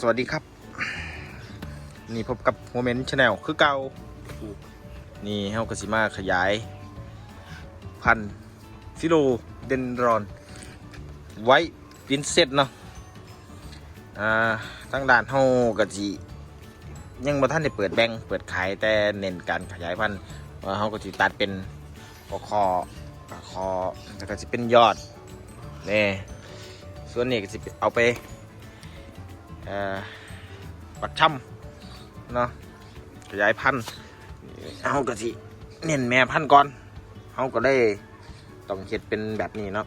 สวัสดีครับ นี่พบกับโมเมนต์ชาแนลคือเก่านี่เฮากสิมาขยาย พันธุ์ฟิโลเดนรอน ไว้วินเซตเนาะอ่าตั้งด่านเฮากะจิยังบ่ทันได้เปิดแบงค์เปิดขายแต่เน้นการขยายพันธุ์ว่าเฮากสิตัดเป็นคอคอคอแล้วก็สิเป็นยอดนี่ส่วนนี้ก็สิเอาไป ปักช่ำเนาะขยายพันธุ์เฮาก็สิเน้นแม่พันธุ์ก่อนเฮาก็ได้ต้องเฮ็ดเป็นแบบนี้เนาะ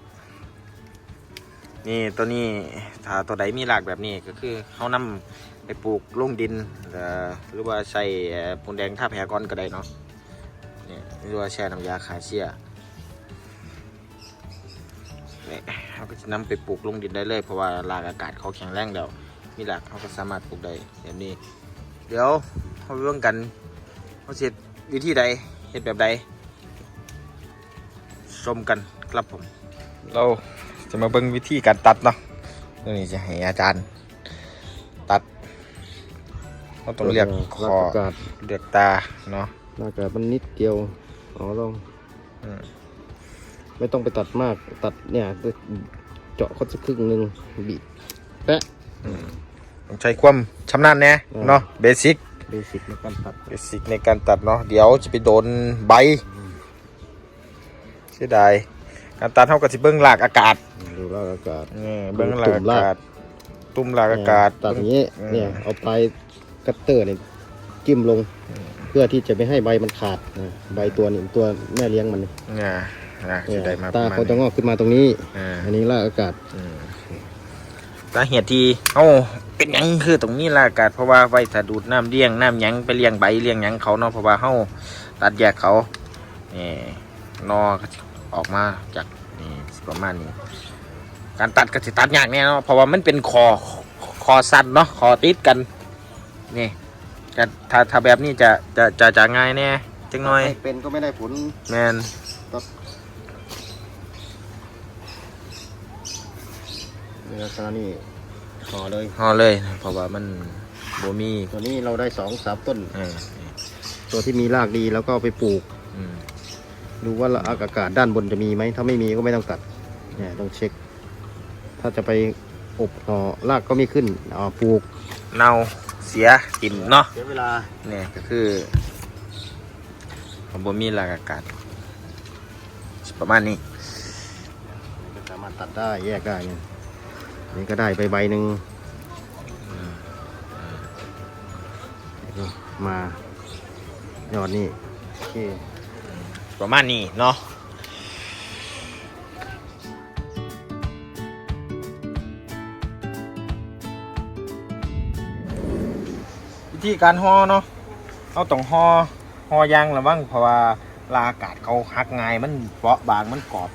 นี่ตัวนี้ถ้าตัวใดมีรากแบบนี้ก็คือเฮานำไปปลูกลงดินหรือว่าใส่ปูนแดงท่าแพรก้อนก็ได้เนาะนี่หรือว่าแช่น้ำยาคาเชียนี่เราก็จะนำไปปลูกลงดินได้เลยเพราะว่ารากอากาศเขาแข็งแรงแล้ว มีหลักเขาก็สามารถปลูกได้แบบนี้ เดี๋ยวเขาเรื่องกันเขาเสร็จวิธีใดเห็ดแบบใดชมกันครับผม เราจะมาเบิ่งวิธีการตัดเนาะนี่จะให้อาจารย์ตัดเขาต้องเรียกคออากาศเรียกตาเนาะอากาศมันนิดเดียวอ๋อลองอืมไม่ต้องไปตัดมากตัดเนี่ยเจาะเขาสักครึ่งหนึ่งบีบแปะ ต้องใช้ความชำนาญแน่อืมเนาะเบสิกเบสิกในการตัดเบสิกในการตัดเนาะเดี๋ยวจะไปโดนใบเสียดายการตัดเท่ากับที่เบิ้งหลากอากาศดูแล้วอากาศนี่เบิ้งหลากอากาศ ตุ้มหลากอากาศตัดอย่างนี้อืมเนี่ยเอาปลายกัตเตอร์เนี่ยจิ้มลง เพื่อที่จะไม่ให้ใบมันขาดนะใบตัวนี่ตัวแม่เลี้ยงมันนี่เนี่ยนะเนี่จะยได้มาตาประมาณเขาจะงนี้อกขึ้นมาตรงนี้อ่าอันนี้ลากอากาศอืมสาเหตุที่เอ้า เป็นหยังคือตรงนี้ละอากาศเพราะว่าไว้ถ้าดูดน้ำเลี้ยงน้ำหยังไปเลี้ยงใบเลี้ยงหยังเขาเนาะเพราะว่าเฮาตัดแยกเขานี่นอก็สิออกมาจากนี่ประมาณนี้ การตัดก็สิตัดยากแน่เนาะเพราะว่ามันเป็นคอคอสั้นเนาะคอติดกันนี่จะถ้าถ้าแบบนี้จะจะจะจะง่ายแน่จังหน่อยไม่เป็นก็ไม่ได้ผลแมนในลักษณะนี้ ห่อเลย ห่อเลย เพราะว่ามันบ่มีตัวนี้เราได้สองสามต้นเออตัวที่มีรากดีแล้วก็เอาไปปลูก อืมดูว่าอากาศด้านบนจะมีไหม ถ้าไม่มีก็ไม่ต้องตัด เนี่ยต้องเช็ค ถ้าจะไปอบห่อรากก็ไม่ขึ้นอ่าปลูกเน่าเสียกินเนาะเสียเวลา เนี่ยก็คือผมบ่มีหลักอากาศ ประมาณนี้ก็สามารถตัดได้แยกได้เนี่ย นี่ก็ได้ใบใบหนึ่งมายอดนี่โอเคประมาณนี้เนาะวิธีการห่อเนาะเอาต้องห่อห่อยางระวังเพราะว่าลาอากาศเขาหักง่ายมันเปราะบางมันกรอบ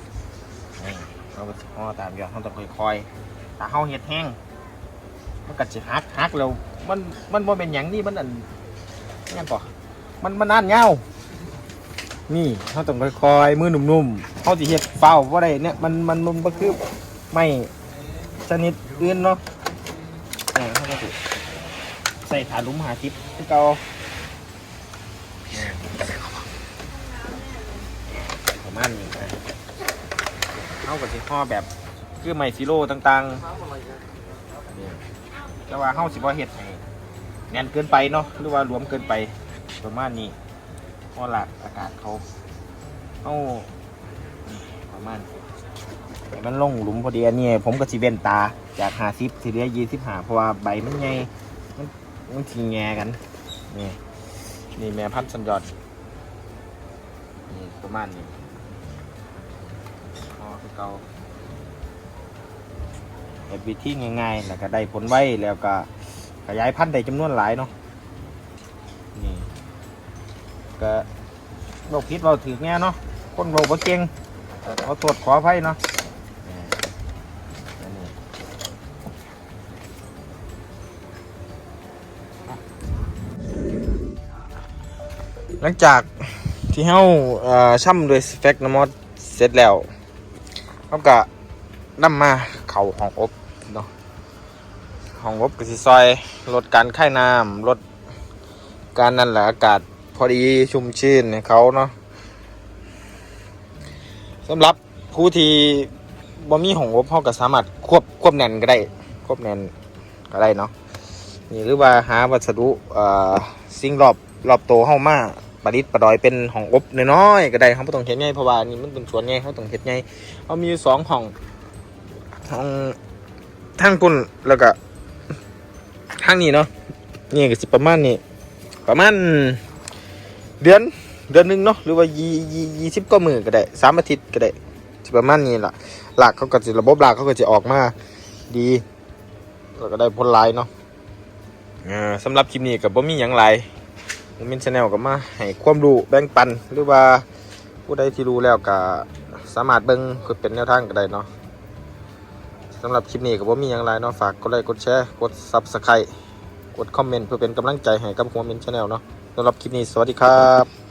เราก็สิห่อตามอย่างเราต้องค่อยๆถ้าเฮาเฮ็ดแห้งมันก็สิหักหักแล้วมันมันบ่เป็นหยังนี่มันอันนั่นก่อมันมันอันยานี่เขาต้องค่อยๆมือหนุ่มๆเขาสิเฮ็ดเฝ้าว่าได้เนี่ยมันมันมันก็คือไม่ชนิดอื่นเนาะนี่เขาก็สิใส่ถาลุมหาทิพย์ที่เก่าประมาณนี้ เขาก็สิห่อแบบคือไมฟิโลต่างๆนี่แต่ว่าเข้าสิบ่เฮ็ดให้แน่นเกินไปเนาะหรือว่าหลวมเกินไปประมาณนี้พราะหลักอากาศเขาเอาประมาณให้มันลงหลุมพอดีอันนี้ผมก็สิเว้นตาจากหาซิปสิเหลือยี่สิบหาเพราะว่าใบมันใหญ่มันมันทีแงกันนี่นี่แม่พันธุ์สัญยอดนี่ประมาณนี้ เก่าแบบวิธีง่ายๆแล้วก็ได้ผลไวแล้วก็ขยายพันธุ์ได้จำนวนหลายเนาะนี่ก็เราพิษเราถือแง่เนาะคนเราบ่เก่งเราตรวจขออภัยเนาะหลังจากที่เฮาช่ำด้วยสเปกนมอดเสร็จแล้ว เขาก็นำมาเข่าห้องอบเนาะห้องอบกสิซอยลดการค่ายน้ำลดการนั่นแหละอากาศพอดีชุ่มชื่นให้เขาเนาะสำหรับผู้ที่บ่มีห้องอบเขาก็สามารถควบควบแน่นก็ได้ ควบแน่นก็ได้เนาะนี่หรือว่าหาวัสดุสิ่งรอบรอบโตวเฮามา ประดิษฐ์ประดอยเป็นห้องอบน้อยๆก็ได้เขาบ่ต้องเฮ็ดใหญ่เพราะว่านี่มันเป็นสวนใหญ่เขาต้องเฮ็ดใหญ่เขามีสองห้องห้องทางปุ่นแล้วก็ทางนี้เนาะนี่ก็สิประมาณนี้ประมาณเดือนเดือนหนึงเนาะหรือว่ายี่ยี่ยี่สิบก็มือก็ได้สามอาทิตย์ก็ได้สิประมาณนี้ละหลักเขาก็จะระบบหลักเขาก็จะออกมาดีแล้วก็ได้ผลลายเนาะสำหรับคลิปนี้กับบ่มีหยังหลายผม มินชาแนลก็มาให้ความรู้แบ่งปันหรือว่าผู้ใดที่รู้แล้วก็สามารถเบิ้งคือเป็นแนวทางก็ได้เนาะสำหรับคลิปนี้ก็บ่มีอย่างไรเนาะฝากกดไลค์กดแชร์กด Subscribe กดคอมเมนต์เพื่อเป็นกำลังใจให้กับหัวมินชาแนลเนาะสำหรับคลิปนี้สวัสดีครับ